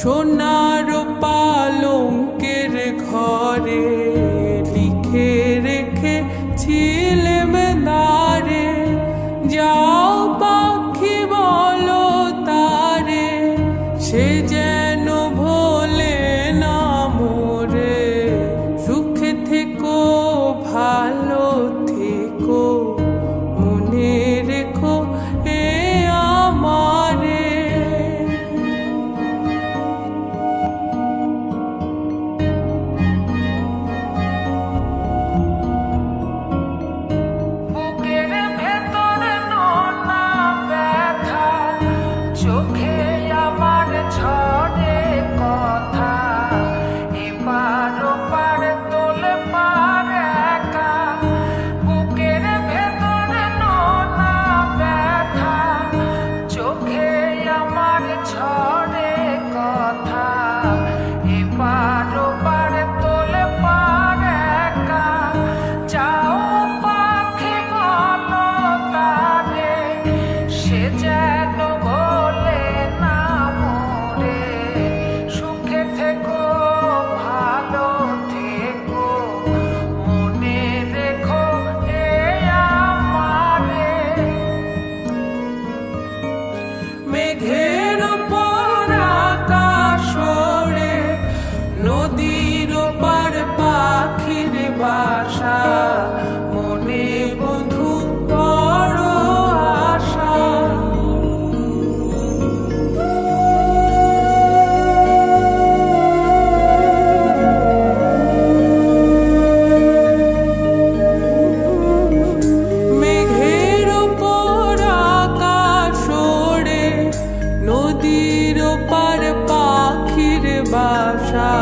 সোনার পালঙ্কের ঘরে। Bye. নদীর পার পাখির বাসা, মনে বধু বড় আশা। মেঘের উপর আকাশ ওড়ে, নদীর পার পাখির বাসা।